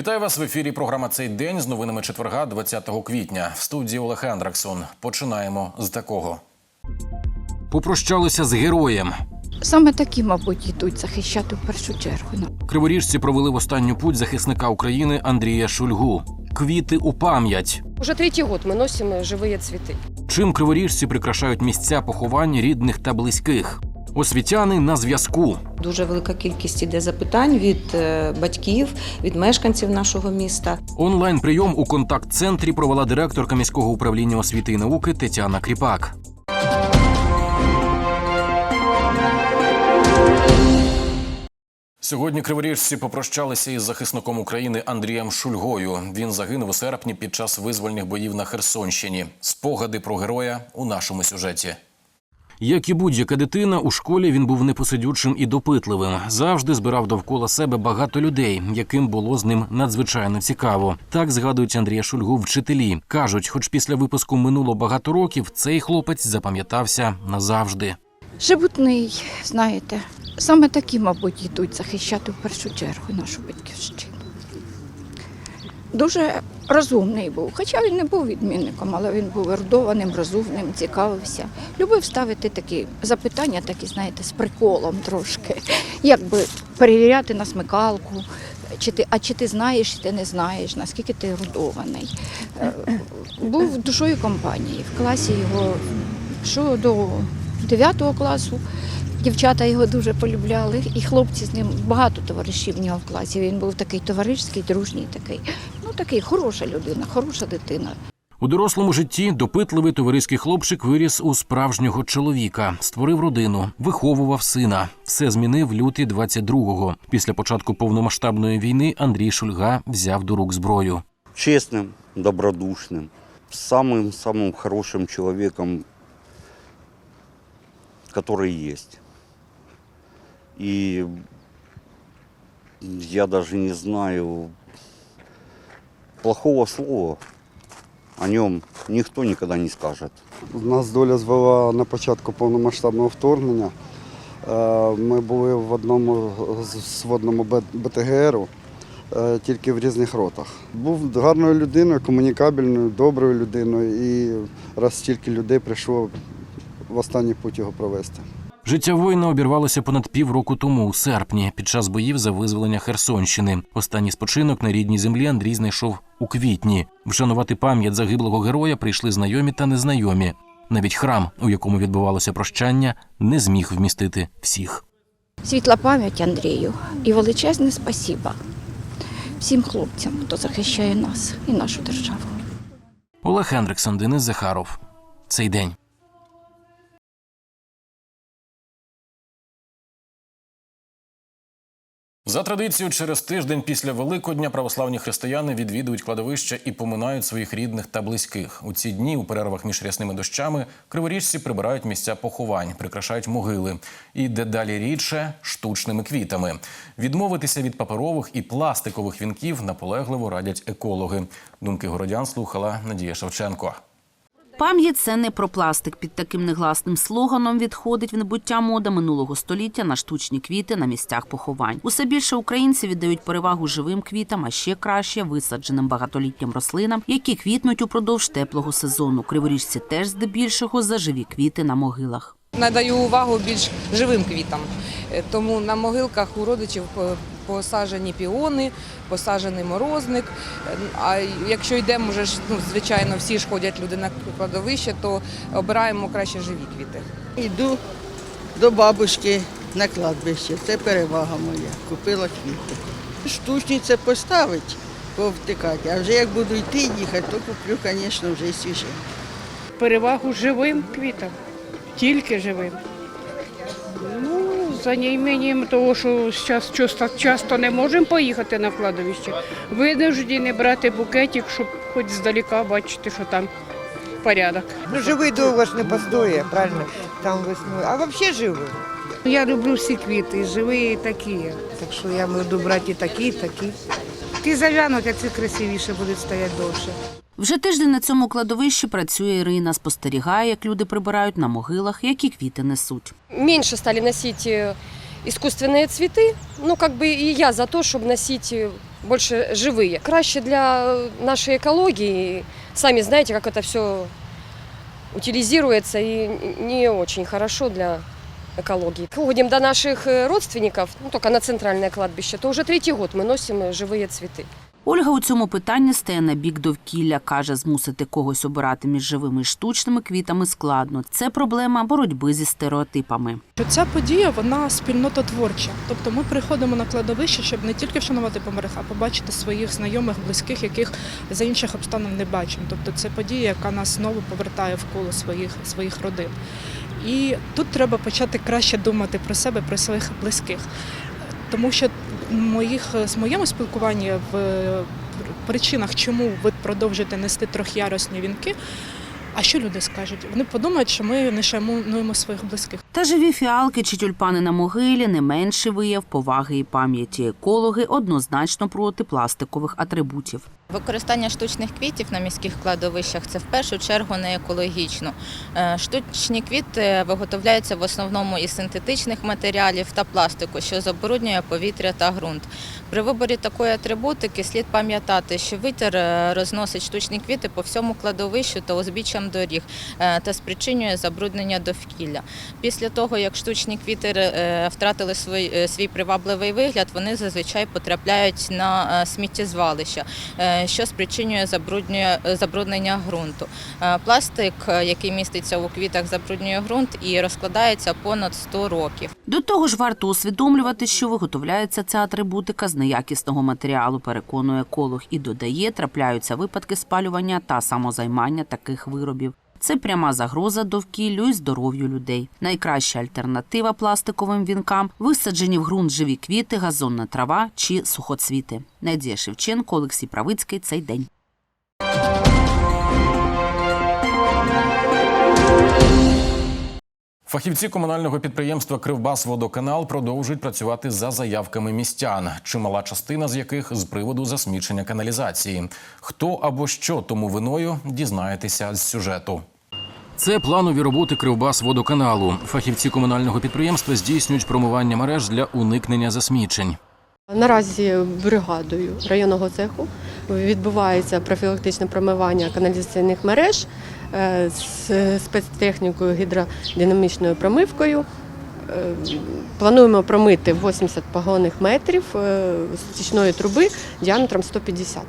Вітаю вас в ефірі. Програма цей день з новинами четверга, 20 квітня. В студії Олег Андраксон. Починаємо з такого. Попрощалися з героєм. Саме такі, мабуть, йдуть захищати в першу чергу. Ну, Криворіжці провели в останню путь захисника України Андрія Шульгу. Квіти у пам'ять. Уже третий год мы носим э, живые цветы. Чим криворіжці прикрашають місця поховань рідних та близьких. Освітяни на зв'язку. Дуже велика кількість іде запитань від е, батьків, від мешканців нашого міста. Онлайн прийом у контакт-центрі провела директорка міського управління освіти і науки Тетяна Кріпак. Сьогодні криворіжці попрощалися із захисником України Андрієм Шульгою. Він загинув у серпні під час визвольних боїв на Херсонщині. Спогади про героя у нашому сюжеті. Як і будь-яка дитина, у школі він був непосидючим і допитливим. Завжди збирав довкола себе багато людей, яким було з ним надзвичайно цікаво. Так згадують Андрія Шульгу вчителі. кажуть, хоч після випуску минуло багато років, цей хлопець запам'ятався назавжди. Живутний, знаєте, саме такі, мабуть, йдуть захищати в першу чергу нашу батьківщину. Дуже розумний був, хоча він не був відмінником, але він був ерудованим, розумним, цікавився. Любив ставити такі запитання, такі, знаєте, з приколом трошки, якби перевіряти на смикалку. Чи ти, а чи ти знаєш, чи ти не знаєш, наскільки ти ерудований. Е, Був душою компанії. В класі його що до 9 класу дівчата його дуже полюбляли, і хлопці з ним багато товаришів в нього в класі. Він був такий товаришський, дружній такий. Ну такий хороша людина, хороша дитина. У дорослому житті допитливий товариський хлопчик виріс у справжнього чоловіка, створив родину, виховував сина. Все змінив лютий 22-го. Після початку повномасштабної війни Андрій Шульга взяв до рук зброю. честным, добродушным, самым-самым хорошим человеком, который есть. И я даже не знаю плохого слова о нем никто никогда не скажет. Нас доля звела на початку повномасштабного вторгнення. Е, Ми були в одному з- сводному БТГРу, е, тільки в різних ротах. Був гарною людиною, комунікабельною, доброю людиною, і раз стільки людей прийшло в останній путь його провести. Життя воїна обірвалося понад півроку тому, у серпні, під час боїв за визволення Херсонщини. Останній спочинок на рідній землі Андрій знайшов у квітні. Вшанувати пам'ять загиблого героя прийшли знайомі та незнайомі. Навіть храм, у якому відбувалося прощання, не зміг вмістити всіх. Світла пам'ять Андрію і величезне спасіба всім хлопцям, хто захищає нас і нашу державу. Олег Хендриксон, Денис Захаров. Цей день. За традицією, через тиждень після Великодня православні християни відвідують кладовища і поминають своїх рідних та близьких. У ці дні у перервах між рясними дощами криворіжці прибирають місця поховань, прикрашають могили і дедалі рідше штучними квітами. Відмовитися від паперових і пластикових вінків наполегливо радять екологи. Думки городян слухала Надія Шевченко. Пам'ять це не про пластик. Під таким негласним слоганом відходить в небуття мода минулого століття на штучні квіти на місцях поховань. Усе більше українці віддають перевагу живим квітам, а ще краще висадженим багатолітнім рослинам, які квітнуть упродовж теплого сезону. Криворіжці теж здебільшого за живі квіти на могилах. Надаю увагу більш живим квітам. Е, Тому на могилках у родичів по- посаджені піони, посаджений морозник. Е, А якщо йдемо, вже ж ну, звичайно, всі ж ходять люди на кладовище, то обираємо краще живі квіти. Йду до бабушки на кладбище. Це перевага моя. Купила квіти. Штучні це поставить, повтикати. А вже як буду йти їхати, то куплю, звісно, вже і свіже. перевагу живим квітам, тільки живим. Ну, за неімінням того, що зараз часто, часто не можемо поїхати на кладовище, винуждені брати букетик, щоб хоч здалека бачити, що там порядок. Ну, живий довго ж не постоє, правильно, там весною. А взагалі живий. Я люблю всі квіти, живі, і такі. Так що я буду брати і такі, і такі. Ті зав'януть, а ці красивіше будуть стояти довше. Вже тиждень на цьому кладовищі працює Ірина, спостерігає, як люди прибирають на могилах, які квіти несуть. Меньше стали носить э, искусственные цветы. Ну, как бы и я за то, чтобы носить э, больше живые. Краще для нашей экологии. Сами знаете, как это все утилизируется и не очень хорошо для экологии. Ходим до наших э, родственников, ну только на центральное кладбище, то уже третий год мы носим э, живые цветы. Ольга у цьому питанні стає на бік довкілля. Каже, змусити когось обирати між живими і штучними квітами складно. Це проблема боротьби зі стереотипами. Ця подія вона спільнототворча. Тобто ми приходимо на кладовище, щоб не тільки вшанувати померлих, а побачити своїх знайомих, близьких, яких за інших обставин не бачимо. Тобто це подія, яка нас знову повертає в коло своїх, своїх родин. І тут треба почати краще думати про себе, про своїх близьких. Тому що моїх, з моєму спілкуванні в е, причинах, чому ви продовжуєте нести трьохярусні вінки, а що люди скажуть? Вони подумають, що ми не шануємо своїх близьких. Та живі фіалки чи тюльпани на могилі не менше вияв поваги і пам'яті. Екологи однозначно проти пластикових атрибутів. Використання штучних квітів на міських кладовищах це в першу чергу не екологічно. Е, Штучні квіти виготовляються в основному із синтетичних матеріалів та пластику, що забруднює повітря та ґрунт. При виборі такої атрибутики слід пам'ятати, що вітер е, розносить штучні квіти по всьому кладовищу та узбіччям доріг е, та спричинює забруднення довкілля. Після того, як штучні квіти втратили свій, привабливий вигляд, вони зазвичай потрапляють на сміттєзвалища що спричинює забруднення ґрунту. Е, Пластик, е, який міститься у квітах, забруднює ґрунт і розкладається понад 100 років. До того ж, варто усвідомлювати, що виготовляється ця атрибутика з неякісного матеріалу, переконує еколог і додає, трапляються випадки спалювання та самозаймання таких виробів. Це пряма загроза довкіллю і здоров'ю людей. Найкраща альтернатива пластиковим вінкам висаджені в ґрунт живі квіти, газонна трава чи сухоцвіти. Надія Шевченко, Олексій Правицький. Цей день. Фахівці комунального підприємства Кривбасводоканал продовжують працювати за заявками містян, чимала частина з яких з приводу засмічення каналізації. Хто або що тому виною дізнаєтеся з сюжету. Це планові роботи Кривбасводоканалу. Фахівці комунального підприємства здійснюють промивання мереж для уникнення засмічень. Наразі бригадою районного цеху відбувається профілактичне промивання каналізаційних мереж е, з спецтехнікою гідродинамічною промивкою. Е, Плануємо промити 80 погонних метрів е, стічної труби діаметром 150.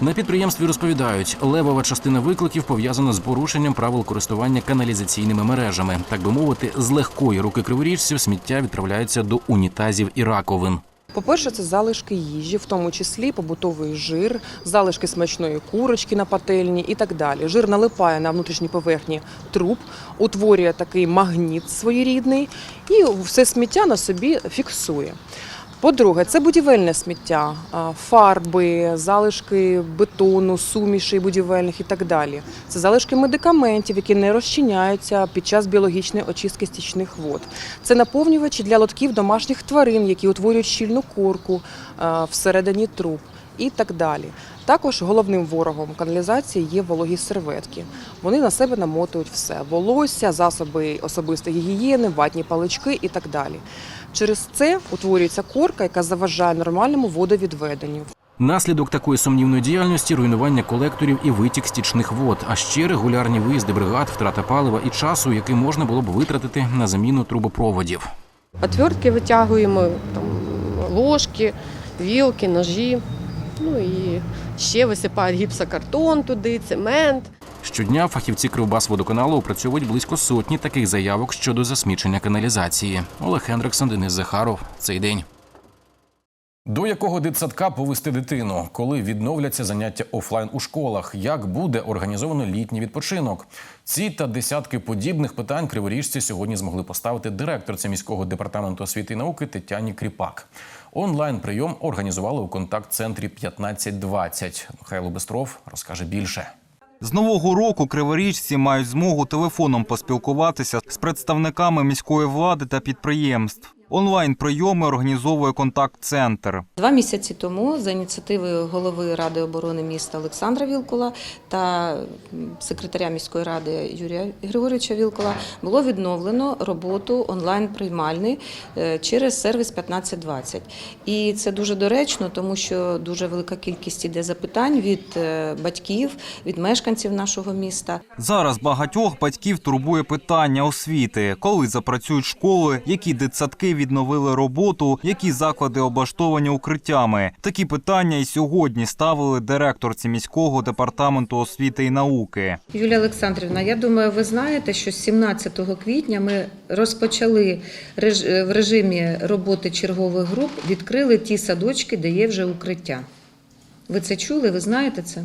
На підприємстві розповідають, левова частина викликів пов'язана з порушенням правил користування каналізаційними мережами. Так би мовити, з легкої руки криворіжців сміття відправляється до унітазів і раковин. По-перше, це залишки їжі, в тому числі побутовий жир, залишки смачної курочки на пательні і так далі. Жир налипає на внутрішній поверхні труб, утворює такий магніт своєрідний і все сміття на собі фіксує. По-друге, це будівельне сміття, фарби, залишки бетону, сумішей будівельних і так далі. Це залишки медикаментів, які не розчиняються під час біологічної очистки стічних вод. Це наповнювачі для лотків домашніх тварин, які утворюють щільну корку всередині труб і так далі. Також головним ворогом каналізації є вологі серветки. Вони на себе намотують все: волосся, засоби особистої гігієни, ватні палички і так далі. Через це утворюється корка, яка заважає нормальному водовідведенню. Наслідок такої сумнівної діяльності руйнування колекторів і витік стічних вод, а ще регулярні виїзди бригад, втрата палива і часу, який можна було б витратити на заміну трубопроводів. Отвертки витягуємо, там, ложки, вілки, ножі. Ну і ще висипають гіпсокартон туди, цемент. Щодня фахівці Кривбасводоканалу опрацьовують близько сотні таких заявок щодо засмічення каналізації. Олег Хендриксон, Денис Захаров. Цей день. До якого дитсадка повести дитину, коли відновляться заняття офлайн у школах, як буде організовано літній відпочинок? Ці та десятки подібних питань криворіжці сьогодні змогли поставити директорці міського департаменту освіти і науки Тетяні Кріпак. Онлайн прийом організували у контакт-центрі 1520. Михайло Бестров розкаже більше. З нового року криворіжці мають змогу телефоном поспілкуватися з представниками міської влади та підприємств. Онлайн прийоми організовує контакт-центр. Два місяці тому за ініціативою голови Ради оборони міста Олександра Вілкула та секретаря міської ради Юрія Григоровича Вілкула було відновлено роботу онлайн-приймальні е, через сервіс 1520. І це дуже доречно, тому що дуже велика кількість іде запитань від е, батьків, від мешканців нашого міста. Зараз багатьох батьків турбує питання освіти, коли запрацюють школи, які дитсадки відновили роботу, які заклади облаштовані укриттями. Такі питання і сьогодні ставили директорці міського департаменту освіти і науки. Юлія Олександрівна, я думаю, ви знаєте, що з 17 квітня ми розпочали реж- в режимі роботи чергових груп, відкрили ті садочки, де є вже укриття. Ви це чули? Ви знаєте це?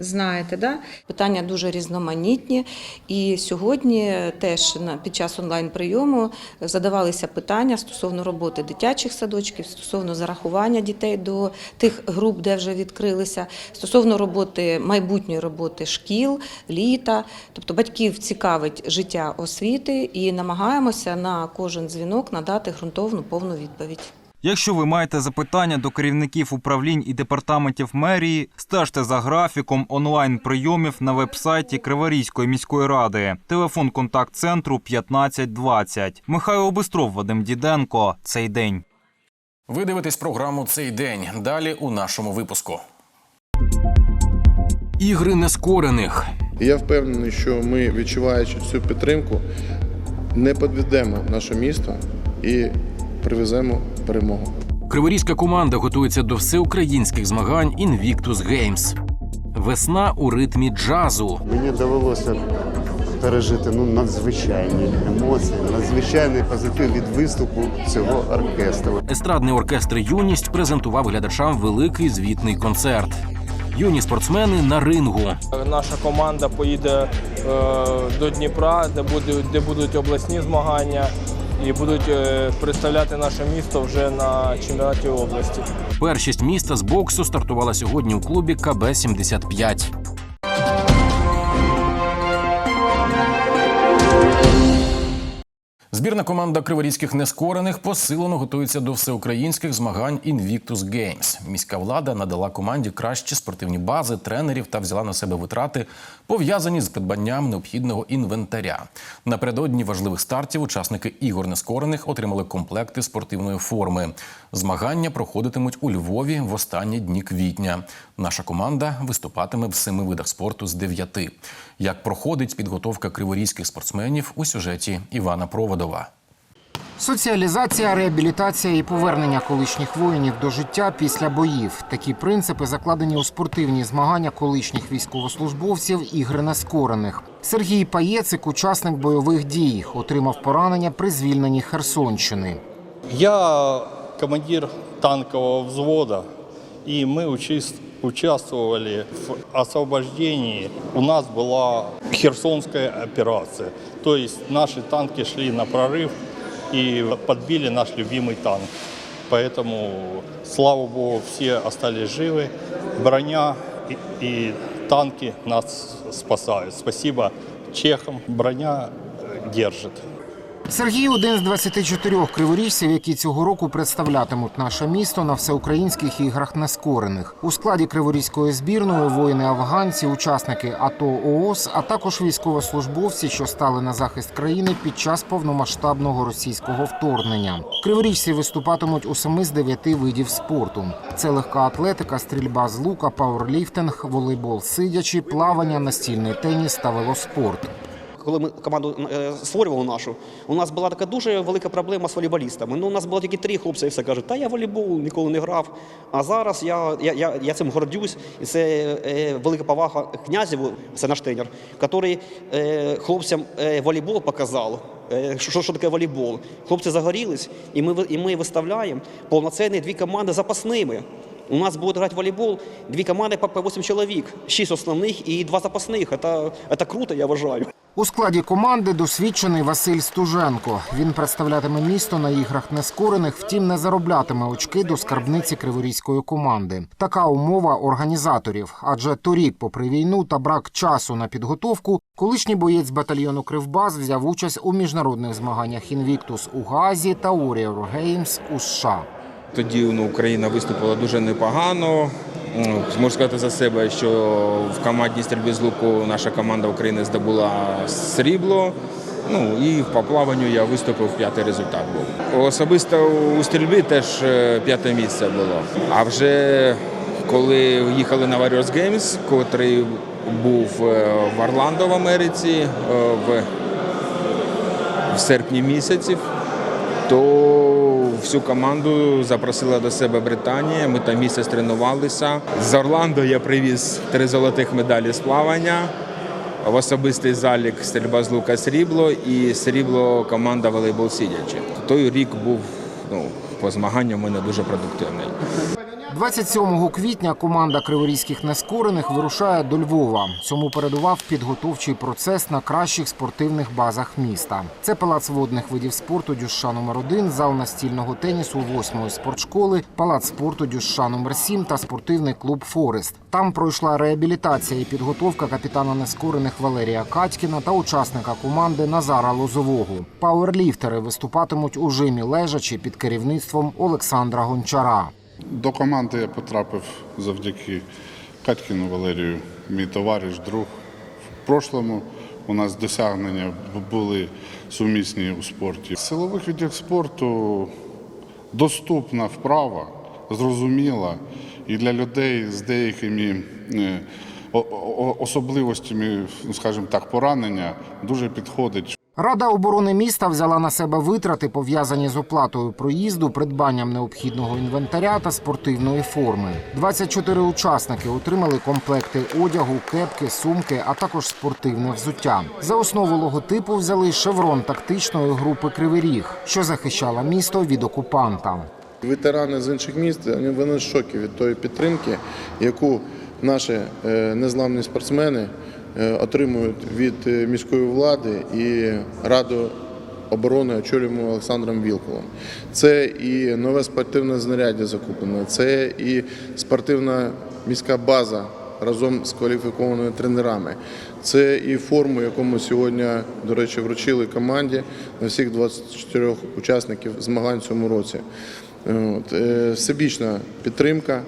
Знаєте, да? Питання дуже різноманітні. І сьогодні теж під час онлайн-прийому задавалися питання стосовно роботи дитячих садочків, стосовно зарахування дітей до тих груп, де вже відкрилися, стосовно роботи майбутньої роботи шкіл, літа. Тобто батьків цікавить життя освіти і намагаємося на кожен дзвінок надати ґрунтовну повну відповідь. Якщо ви маєте запитання до керівників управлінь і департаментів мерії, стежте за графіком онлайн прийомів на вебсайті Криворізької міської ради. Телефон контакт-центру 1520. Михайло Бистров, Вадим Діденко. Цей день. Ви дивитесь програму цей день. Далі у нашому випуску. Ігри нескорених. Я впевнений, що ми, відчуваючи цю підтримку, не підведемо наше місто і привеземо перемогу. Криворізька команда готується до всеукраїнських змагань Invictus Games. Весна у ритмі джазу. Мені довелося пережити ну, надзвичайні емоції, надзвичайний позитив від виступу цього оркестру. Естрадний оркестр Юність презентував глядачам великий звітний концерт. Юні спортсмени на рингу. Наша команда поїде е, до Дніпра, де буде де будуть обласні змагання і будуть е, представляти наше місто вже на чемпіонаті області. Першість міста з боксу стартувала сьогодні у клубі КБ 75 Збірна команда криворізьких нескорених посилено готується до всеукраїнських змагань Invictus Games. Міська влада надала команді кращі спортивні бази, тренерів та взяла на себе витрати, пов'язані з придбанням необхідного інвентаря. Напередодні важливих стартів учасники ігор нескорених отримали комплекти спортивної форми. Змагання проходитимуть у Львові в останні дні квітня. Наша команда виступатиме в семи видах спорту з дев'яти. Як проходить підготовка криворізьких спортсменів у сюжеті Івана Проводова. Соціалізація, реабілітація і повернення колишніх воїнів до життя після боїв. Такі принципи закладені у спортивні змагання колишніх військовослужбовців ігри нескорених. Сергій Паєцик, учасник бойових дій, отримав поранення при звільненні Херсонщини. Я командир танкового взвода, и мы учис- участвовали в освобождении. У нас была Херсонская операция. То есть наши танки шли на прорыв и подбили наш любимый танк. Поэтому, слава богу, все остались живы. Броня и, и танки нас спасают. Спасибо чехам. Броня э, держит. Сергій один з 24 криворіжців, які цього року представлятимуть наше місто на всеукраїнських іграх нескорених. У складі криворізької збірної воїни афганці, учасники АТО ООС, а також військовослужбовці, що стали на захист країни під час повномасштабного російського вторгнення. Криворіжці виступатимуть у семи з дев'яти видів спорту: це легка атлетика, стрільба з лука, пауерліфтинг, волейбол сидячи, плавання, настільний теніс та велоспорт Коли ми команду е, створювали нашу, у нас була така дуже велика проблема з волейболістами. Ну, у нас було тільки три хлопці, і все кажуть, та я в волейбол ніколи не грав. А зараз я, я, я, я цим гордюсь, і це е, велика повага князеву, це наш тренер, який е, хлопцям е, волейбол показав. е, Що, що таке волейбол? Хлопці загорілись, і ми, ви- і ми виставляємо повноцінні дві команди запасними. У нас будет играть в волейбол две команды по по 8 человек, 6 основных и два запасных. Это, это круто, я вважаю. У складі команди досвідчений Василь Стуженко. Він представлятиме місто на іграх нескорених, втім не зароблятиме очки до скарбниці криворізької команди. Така умова організаторів. Адже торік, попри війну та брак часу на підготовку, колишній боєць батальйону Кривбас взяв участь у міжнародних змаганнях Інвіктус у Газі та Warrior Games у США. Тоді ну, Україна виступила дуже непогано. Ну, Можу сказати за себе, що в командній стрільбі з луку наша команда України здобула срібло. Ну і по плаванню я виступив п'ятий результат був. Особисто у стрільбі теж е, п'яте місце було. А вже коли їхали на Warriors Games, котрий був е, в Орландо в Америці е, в, серпні місяці, то всю команду запросила до себе Британія. Ми там місяць тренувалися. З Орландо я привіз три золотих медалі з плавання. В особистий залік стрільба з лука срібло і срібло команда волейбол сидячи. Той рік був ну, по змаганням у мене дуже продуктивний. 27 квітня команда криворізьких нескорених вирушає до Львова. Цьому передував підготовчий процес на кращих спортивних базах міста. Це палац водних видів спорту Дюша номер 1 зал настільного тенісу 8-ї спортшколи, палац спорту Дюша номер 7 та спортивний клуб Форест. Там пройшла реабілітація і підготовка капітана нескорених Валерія Катькіна та учасника команди Назара Лозового. Пауерліфтери виступатимуть у жимі лежачі під керівництвом Олександра Гончара. До команди я потрапив завдяки Катькіну Валерію, мій товариш, друг. В прошлому у нас досягнення були сумісні у спорті. З силових видів спорту доступна вправа, зрозуміла і для людей з деякими е, особливостями, ну, скажімо так, поранення дуже підходить. Рада оборони міста взяла на себе витрати, пов'язані з оплатою проїзду, придбанням необхідного інвентаря та спортивної форми. 24 учасники отримали комплекти одягу, кепки, сумки, а також спортивне взуття. За основу логотипу взяли шеврон тактичної групи Кривий Ріг, що захищала місто від окупанта. Ветерани з інших міст вони в шокі від тої підтримки, яку наші е, незламні спортсмени отримують від е, міської влади і Раду оборони очолюємо Олександром Вілколом. Це і нове спортивне знаряддя закуплене, це і спортивна міська база разом з кваліфікованими тренерами. Це і форму, яку ми сьогодні, до речі, вручили команді на всіх 24 учасників змагань в цьому році. От, е, всебічна підтримка.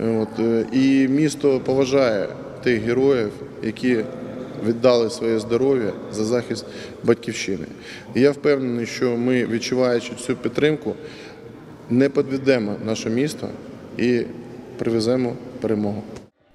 От, е, і місто поважає тих героїв, які віддали своє здоров'я за захист батьківщини. І я впевнений, що ми, відчуваючи цю підтримку, не підведемо наше місто і привеземо перемогу.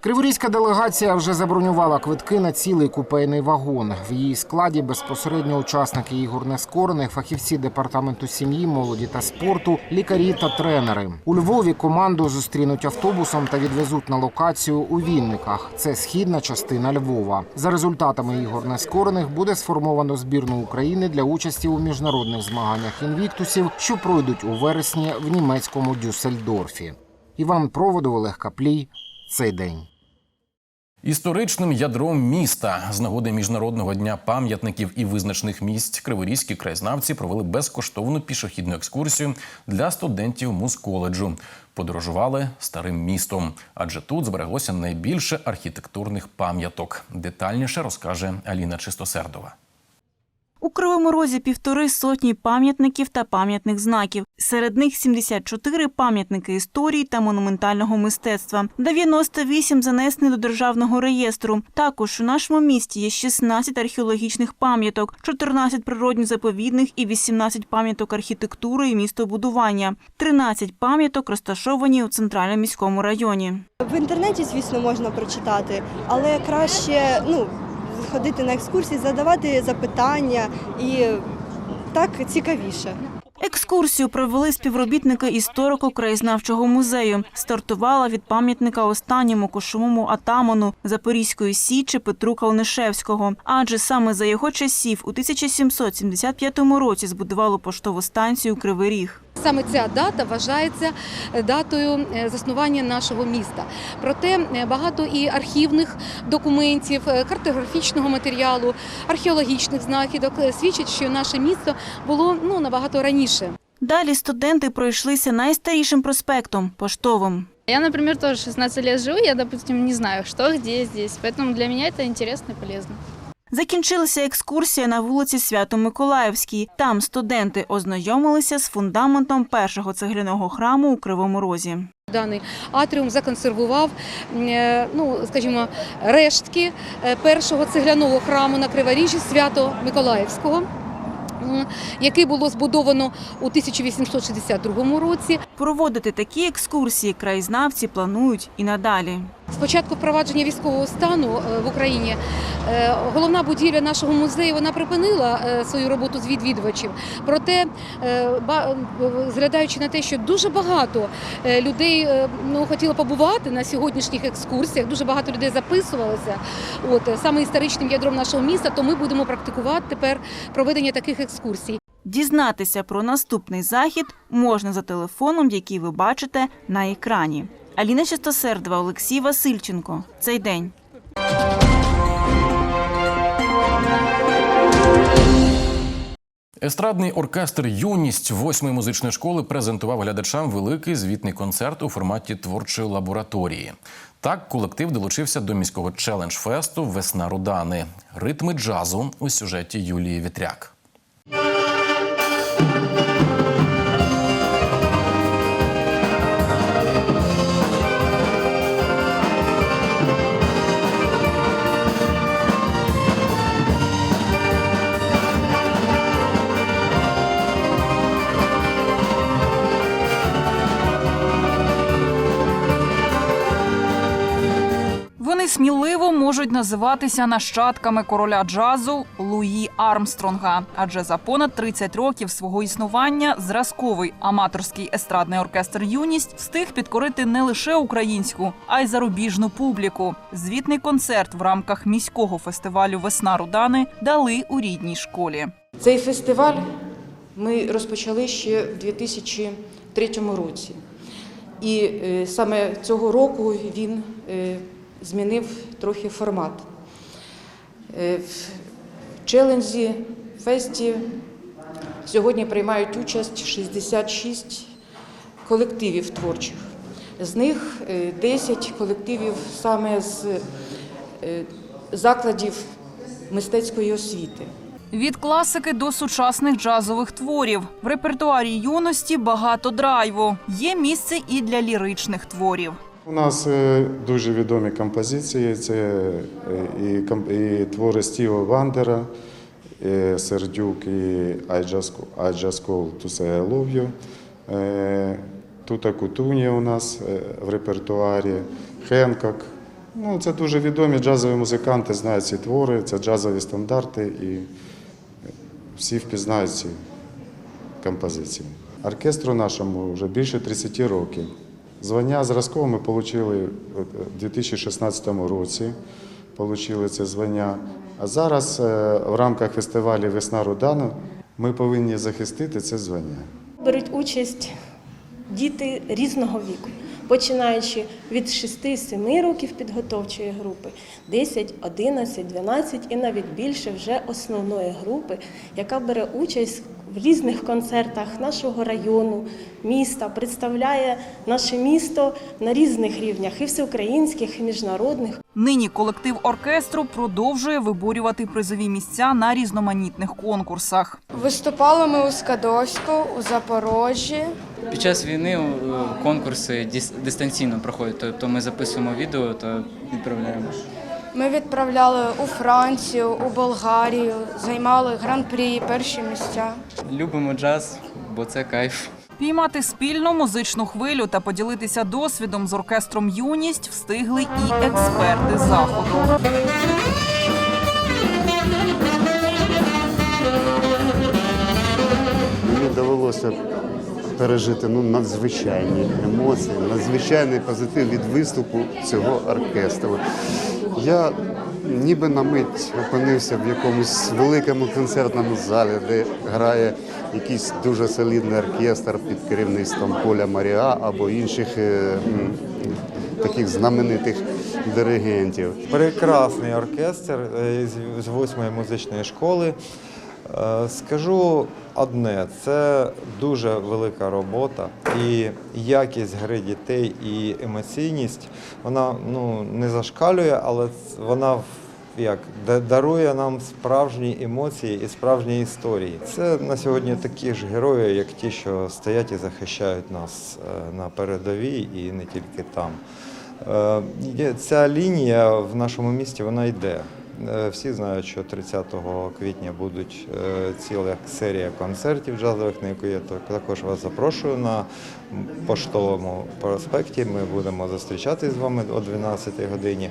Криворізька делегація вже забронювала квитки на цілий купейний вагон. В її складі безпосередньо учасники ігор нескорених, фахівці департаменту сім'ї, молоді та спорту, лікарі та тренери. У Львові команду зустрінуть автобусом та відвезуть на локацію у Вінниках. Це східна частина Львова. За результатами ігор нескорених буде сформовано збірну України для участі у міжнародних змаганнях інвіктусів, що пройдуть у вересні в німецькому Дюссельдорфі. Іван Проводов, Олег Каплій. Цей день. Історичним ядром міста з нагоди міжнародного дня пам'ятників і визначних місць криворізькі краєзнавці провели безкоштовну пішохідну екскурсію для студентів музколеджу. Подорожували старим містом, адже тут збереглося найбільше архітектурних пам'яток. Детальніше розкаже Аліна Чистосердова. У Кривому Розі півтори сотні пам'ятників та пам'ятних знаків. Серед них 74 пам'ятники історії та монументального мистецтва. 98 занесені до державного реєстру. Також у нашому місті є 16 археологічних пам'яток, 14 природних заповідних і 18 пам'яток архітектури і містобудування. 13 пам'яток розташовані у центральному міському районі. В інтернеті, звісно, можна прочитати, але краще ну, ходити на екскурсії, задавати запитання і так цікавіше. Екскурсію провели співробітники історико-краєзнавчого музею. Стартувала від пам'ятника останньому кошовому атаману Запорізької січі Петру Калнишевського. Адже саме за його часів у 1775 році збудували поштову станцію Кривий Ріг. Саме ця дата вважається е, датою е, заснування нашого міста. Проте е, багато і архівних документів, картографічного матеріалу, археологічних знахідок свідчать, що наше місто було ну набагато раніше. Далі студенти пройшлися найстарішим проспектом поштовим. Я, например, тоже 16 лет живу, я, допустим, не знаю, что, где, здесь. Поэтому для меня это интересно и полезно. Закінчилася екскурсія на вулиці Свято-Миколаївській. Там студенти ознайомилися з фундаментом першого цегляного храму у Кривому Розі. Даний атріум законсервував, е, ну скажімо, рештки е, першого цегляного храму на Криворіжжі свято Миколаївського. м, Який було збудовано у 1862 році. Проводити такі екскурсії краєзнавці планують і надалі. Спочатку впровадження військового стану е, в Україні е, головна будівля нашого музею вона припинила е, свою роботу з відвідувачів. Проте, зглядаючи на те, що дуже багато людей ну, хотіло побувати на сьогоднішніх екскурсіях, дуже багато людей записувалося. От саме історичним ядром нашого міста, то ми будемо практикувати тепер проведення таких екскурсій. Дізнатися про наступний захід можна за телефоном, який ви бачите на екрані. Аліна Чистосердова, Олексій Васильченко. Цей день. Естрадний оркестр Юність восьмої музичної школи презентував глядачам великий звітний концерт у форматі творчої лабораторії. Так, колектив долучився до міського челендж-фесту Весна Рудани. Ритми джазу у сюжеті Юлії Вітряк. Можуть називатися нащадками короля джазу Луї Армстронга, адже за понад 30 років свого існування зразковий аматорський естрадний оркестр Юність встиг підкорити не лише українську, а й зарубіжну публіку. Звітний концерт в рамках міського фестивалю Весна Рудани дали у рідній школі. Цей фестиваль ми розпочали ще в 2003 році. І е, саме цього року він е, змінив трохи формат. Е, В челензі фесті сьогодні приймають участь 66 колективів творчих. З них е, 10 колективів саме з е, закладів мистецької освіти. Від класики до сучасних джазових творів в репертуарі юності багато драйву. Є місце і для ліричних творів. У нас е, дуже відомі композиції. Це е, і, і твори Стіва Вандера, і Сердюк і I just, call to say I love you. Е, Тута Кутуні у нас е, в репертуарі, Хенкок. Ну, це дуже відомі джазові музиканти, знають ці твори, це джазові стандарти і всі впізнають ці композиції. Оркестру нашому вже більше 30 років. Звання зразково ми отримали у 2016 році. Отримали це звання. А зараз е, в рамках фестивалю Весна Рудана ми повинні захистити це звання. Беруть участь діти різного віку, починаючи від 6-7 років підготовчої групи, 10, 11, 12 і навіть більше вже основної групи, яка бере участь в різних концертах нашого району, міста, представляє наше місто на різних рівнях і всеукраїнських, і міжнародних. Нині колектив оркестру продовжує виборювати призові місця на різноманітних конкурсах. Виступали ми у Скадовську, у Запорожжі. Під час війни е, конкурси дис- дистанційно проходять, тобто ми записуємо відео та відправляємо. Ми відправляли у Францію, у Болгарію, займали гран-прі, перші місця. Любимо джаз, бо це кайф. Піймати спільну музичну хвилю та поділитися досвідом з оркестром Юність встигли і експерти заходу. Мені довелося пережити ну, надзвичайні емоції, надзвичайний позитив від виступу цього оркестру. Я ніби на мить опинився в якомусь великому концертному залі, де грає якийсь дуже солідний оркестр під керівництвом Поля Маріа або інших е, таких знаменитих диригентів. Прекрасний оркестр е, з- з восьмої музичної школи. Е, Скажу одне: це дуже велика робота і якість гри дітей і емоційність вона ну не зашкалює, але вона як да- дарує нам справжні емоції і справжні історії. Це на сьогодні такі ж герої, як ті, що стоять і захищають нас е, на передовій і не тільки там. Е, Ця лінія в нашому місті вона йде. Е, Всі знають, що 30 квітня будуть е, ціла серія концертів джазових, на яку я також вас запрошую на поштовому проспекті. Ми будемо зустрічатись з вами о 12 годині.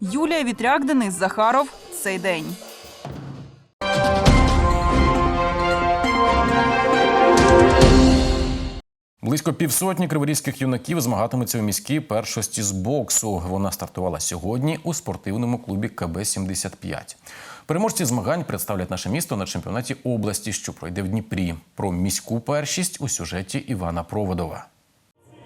Юлія Вітряк, Денис Захаров. Цей день. Близько півсотні криворізьких юнаків змагатимуться у міській першості з боксу. Вона стартувала сьогодні у спортивному клубі КБ 75 Переможці змагань представлять наше місто на чемпіонаті області, що пройде в Дніпрі. Про міську першість у сюжеті Івана Проводова.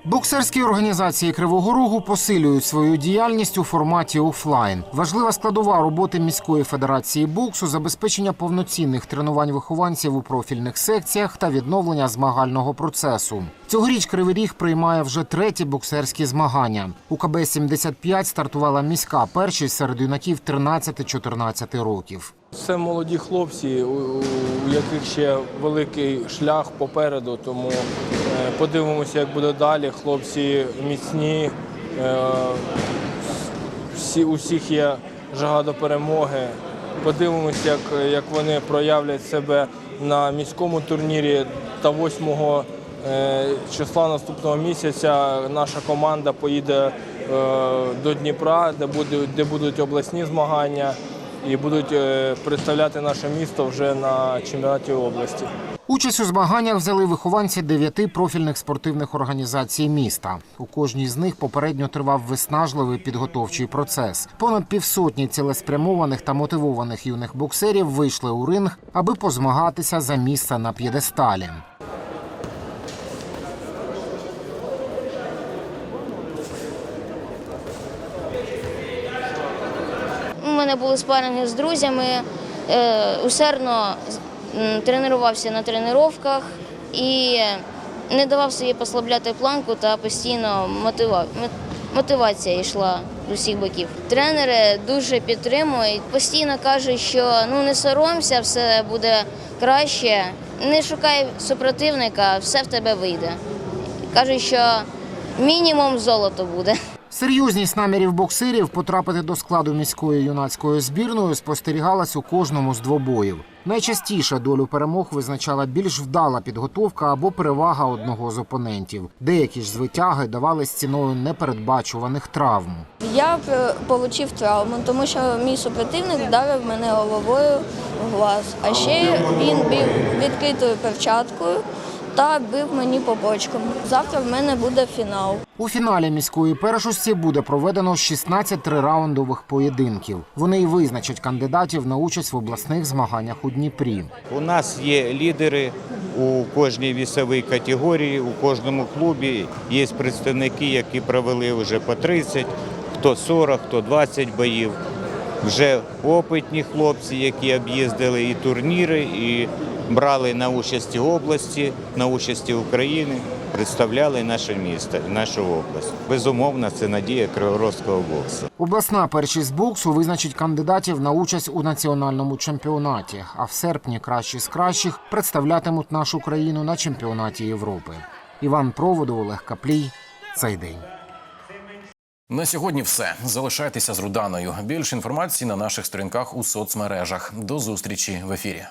Боксерські організації Кривого Рогу посилюють свою діяльність у форматі офлайн. Важлива складова роботи міської федерації боксу забезпечення повноцінних тренувань вихованців у профільних секціях та відновлення змагального процесу. Цьогоріч Кривий Ріг приймає вже треті боксерські змагання. У КБ 75 стартувала міська першість серед юнаків 13-14 років. Це молоді хлопці, у, яких ще великий шлях попереду, тому е, подивимося, як буде далі. Хлопці міцні, е, всі, у всіх є жага до перемоги. Подивимося, як, як вони проявлять себе на міському турнірі та 8 е, числа наступного місяця наша команда поїде до Дніпра, де будуть обласні змагання і будуть е, представляти наше місто вже на чемпіонаті області. Участь у змаганнях взяли вихованці дев'яти профільних спортивних організацій міста. У кожній з них попередньо тривав виснажливий підготовчий процес. Понад півсотні цілеспрямованих та мотивованих юних боксерів вийшли у ринг, аби позмагатися за місце на п'єдесталі. Мене були спаринги з друзями, е, усердно тренувався на тренуваннях і не давав собі послабляти планку та постійно мотива- мотивація йшла з усіх боків. Тренери дуже підтримують, постійно кажуть, що ну не соромся, все буде краще. Не шукай супротивника, все в тебе вийде. Кажуть, що мінімум золото буде. Серйозність намірів боксерів потрапити до складу міської юнацької збірної спостерігалась у кожному з двобоїв. Найчастіше долю перемог визначала більш вдала підготовка або перевага одного з опонентів. Деякі ж звитяги давались ціною непередбачуваних травм. Я отримав травму, тому що мій супротивник вдарив мене головою в глаз. А ще він бив відкритою перчаткою та бив мені по бочкам. Завтра в мене буде фінал. У фіналі міської першості буде проведено 16 трираундових поєдинків. Вони й визначать кандидатів на участь в обласних змаганнях у Дніпрі. У нас є лідери у кожній вісовій категорії, у кожному клубі є представники, які провели вже по 30, хто 40, хто 20 боїв. Вже опитні хлопці, які об'їздили і турніри, і брали на участі області, на участі України, представляли наше місто, нашу область. Безумовно, це надія криворозького боксу. Обласна першість боксу визначить кандидатів на участь у національному чемпіонаті. А в серпні кращі з кращих представлятимуть нашу країну на чемпіонаті Європи. Іван Проводов, Олег Каплій. Цей день. На сьогодні все. Залишайтеся з Руданою. Більше інформації на наших сторінках у соцмережах. До зустрічі в ефірі.